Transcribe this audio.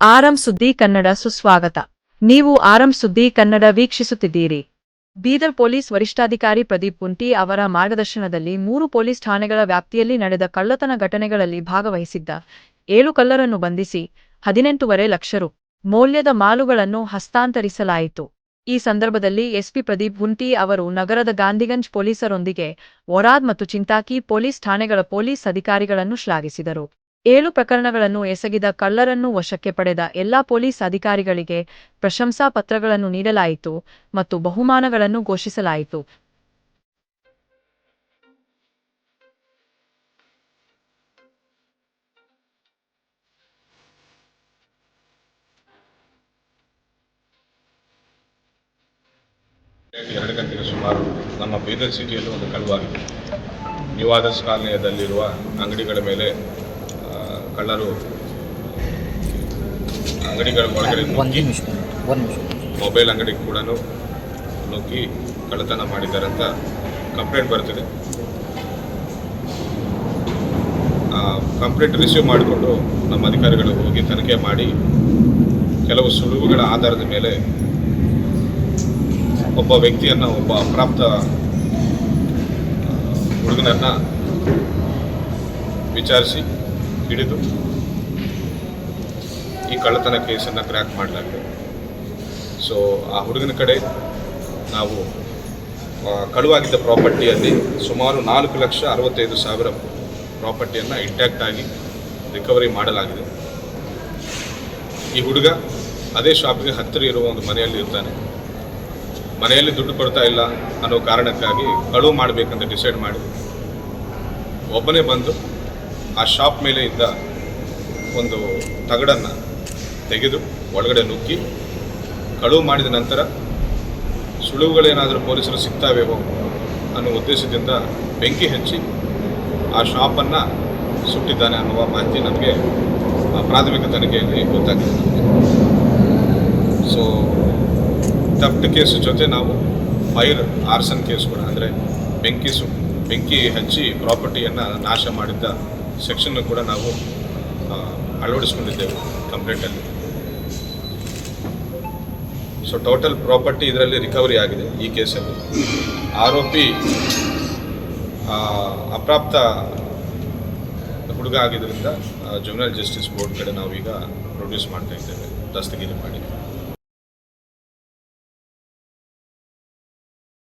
ಆರಂ ಸುದ್ದಿ ಕನ್ನಡ ಸುಸ್ವಾಗತ. ನೀವು ಆರಂ ಸುದ್ದಿ ಕನ್ನಡ ವೀಕ್ಷಿಸುತ್ತಿದ್ದೀರಿ. ಬೀದರ್ ಪೊಲೀಸ್ ವರಿಷ್ಠಾಧಿಕಾರಿ ಪ್ರದೀಪ್ ಪುಂಟಿ ಅವರ ಮಾರ್ಗದರ್ಶನದಲ್ಲಿ ಮೂರು ಪೊಲೀಸ್ ಠಾಣೆಗಳ ವ್ಯಾಪ್ತಿಯಲ್ಲಿ ನಡೆದ ಕಳ್ಳತನ ಘಟನೆಗಳಲ್ಲಿ ಭಾಗವಹಿಸಿದ್ದ ಏಳು ಕಲ್ಲರನ್ನು ಬಂಧಿಸಿ ಹದಿನೆಂಟೂವರೆ ಲಕ್ಷ ರು ಮೌಲ್ಯದ ಮಾಲುಗಳನ್ನು ಹಸ್ತಾಂತರಿಸಲಾಯಿತು. ಈ ಸಂದರ್ಭದಲ್ಲಿ ಎಸ್ಪಿ ಪ್ರದೀಪ್ ಗುಂಟಿ ಅವರು ನಗರದ ಗಾಂಧಿಗಂಜ್ ಪೊಲೀಸರೊಂದಿಗೆ ಒರಾದ್ ಮತ್ತು ಚಿಂತಾಕಿ ಪೊಲೀಸ್ ಠಾಣೆಗಳ ಪೊಲೀಸ್ ಅಧಿಕಾರಿಗಳನ್ನು ಶ್ಲಾಘಿಸಿದರು. ಏಳು ಪ್ರಕರಣಗಳನ್ನು ಎಸಗಿದ ಕಳ್ಳರನ್ನು ವಶಕ್ಕೆ ಪಡೆದ ಎಲ್ಲಾ ಪೊಲೀಸ್ ಅಧಿಕಾರಿಗಳಿಗೆ ಪ್ರಶಂಸಾ ಪತ್ರಗಳನ್ನು ನೀಡಲಾಯಿತು ಮತ್ತು ಬಹುಮಾನಗಳನ್ನು ಘೋಷಿಸಲಾಯಿತು. ಎರಡು ಗಂಟೆಗೆ ಸುಮಾರು ನಮ್ಮ ಬೀದರ್ ಸಿಟಿಯಲ್ಲಿ ಒಂದು ಕಳುವಾಗಿದೆ ನ್ಯೂ ಆದರ್ಸ್ ಕಾಲನಿಯದಲ್ಲಿರುವ ಅಂಗಡಿಗಳ ಮೇಲೆ ಕಳ್ಳರು ಅಂಗಡಿಗಳ ಒಳಗಡೆ ಒಂದು ನಿಮಿಷ ಒಂದು ನಿಮಿಷ. ಮೊಬೈಲ್ ಅಂಗಡಿ ಕೂಡ ನುಗ್ಗಿ ಕಳ್ಳತನ ಮಾಡಿದ್ದಾರೆ ಅಂತ ಕಂಪ್ಲೇಂಟ್ ಬರ್ತಿದೆ ಕಂಪ್ಲೇಂಟ್ ರಿಸೀವ್ ಮಾಡಿಕೊಂಡು ನಮ್ಮ ಅಧಿಕಾರಿಗಳು ಹೋಗಿ ತನಿಖೆ ಮಾಡಿ ಕೆಲವು ಸುಳಿವುಗಳ ಆಧಾರದ ಮೇಲೆ ಒಬ್ಬ ವ್ಯಕ್ತಿಯನ್ನು ಒಬ್ಬ ಅಪ್ರಾಪ್ತ ಹುಡುಗನನ್ನ ವಿಚಾರಿಸಿ ಹಿಡಿದು ಈ ಕಳ್ಳತನ ಕೇಸನ್ನು ಕ್ರ್ಯಾಕ್ ಮಾಡಲಾಗಿದೆ ಸೊ ಆ ಹುಡುಗನ ಕಡೆ ನಾವು ಕಳುವಾಗಿದ್ದ ಪ್ರಾಪರ್ಟಿಯಲ್ಲಿ ಸುಮಾರು ನಾಲ್ಕು ಲಕ್ಷ ಅರವತ್ತೈದು ಸಾವಿರ ಪ್ರಾಪರ್ಟಿಯನ್ನು ಇಂಟ್ಯಾಕ್ಟ್ ಆಗಿ ರಿಕವರಿ ಮಾಡಲಾಗಿದೆ. ಈ ಹುಡುಗ ಅದೇ ಶಾಪ್ಗೆ ಹತ್ತಿರ ಇರುವ ಒಂದು ಮನೆಯಲ್ಲಿ ಇರ್ತಾನೆ. ಮನೆಯಲ್ಲಿ ದುಡ್ಡು ಕೊಡ್ತಾ ಇಲ್ಲ ಅನ್ನೋ ಕಾರಣಕ್ಕಾಗಿ ಕಳುವು ಮಾಡಬೇಕಂತ ಡಿಸೈಡ್ ಮಾಡಿ ಒಬ್ಬನೇ ಬಂದು ಆ ಶಾಪ್ ಮೇಲೆ ಇದ್ದ ಒಂದು ತಗಡನ್ನು ತೆಗೆದು ಒಳಗಡೆ ನುಗ್ಗಿ ಕಳುವು ಮಾಡಿದ ನಂತರ ಸುಳುವುಗಳೇನಾದರೂ ಪೊಲೀಸರು ಸಿಗ್ತಾವೇವೋ ಅನ್ನೋ ಉದ್ದೇಶದಿಂದ ಬೆಂಕಿ ಹಚ್ಚಿ ಆ ಶಾಪನ್ನು ಸುಟ್ಟಿದ್ದಾನೆ ಅನ್ನುವ ಮಾಹಿತಿ ನಮಗೆ ಆ ಪ್ರಾಥಮಿಕ ತನಿಖೆಯಲ್ಲಿ ಗೊತ್ತಾಗಿದೆ ಸೊ ಥಫ್ಟ್ ಕೇಸ್ ಜೊತೆ ನಾವು ಫೈರ್ ಆರ್ಸನ್ ಕೇಸ್ ಕೂಡ, ಅಂದರೆ ಬೆಂಕಿ ಸು, ಬೆಂಕಿ ಹಚ್ಚಿ ಪ್ರಾಪರ್ಟಿಯನ್ನು ನಾಶ ಮಾಡಿದ್ದ ಸೆಕ್ಷನ್ನು ಕೂಡ ನಾವು ಅಳವಡಿಸ್ಕೊಂಡಿದ್ದೇವೆ ಕಂಪ್ಲೇಂಟಲ್ಲಿ. ಸೊ ಟೋಟಲ್ ಪ್ರಾಪರ್ಟಿ ಇದರಲ್ಲಿ ರಿಕವರಿ ಆಗಿದೆ ಈ ಕೇಸಲ್ಲಿ. ಆರೋಪಿ ಅಪ್ರಾಪ್ತ ಹುಡುಗ ಆಗಿದ್ದರಿಂದ ಜುವೆನಲ್ ಜಸ್ಟಿಸ್ ಬೋರ್ಡ್ ಕಡೆ ನಾವೀಗ ಪ್ರೊಡ್ಯೂಸ್ ಮಾಡ್ತಾ ಇದ್ದೇವೆ, ದಸ್ತಗಿರಿ ಮಾಡಿ.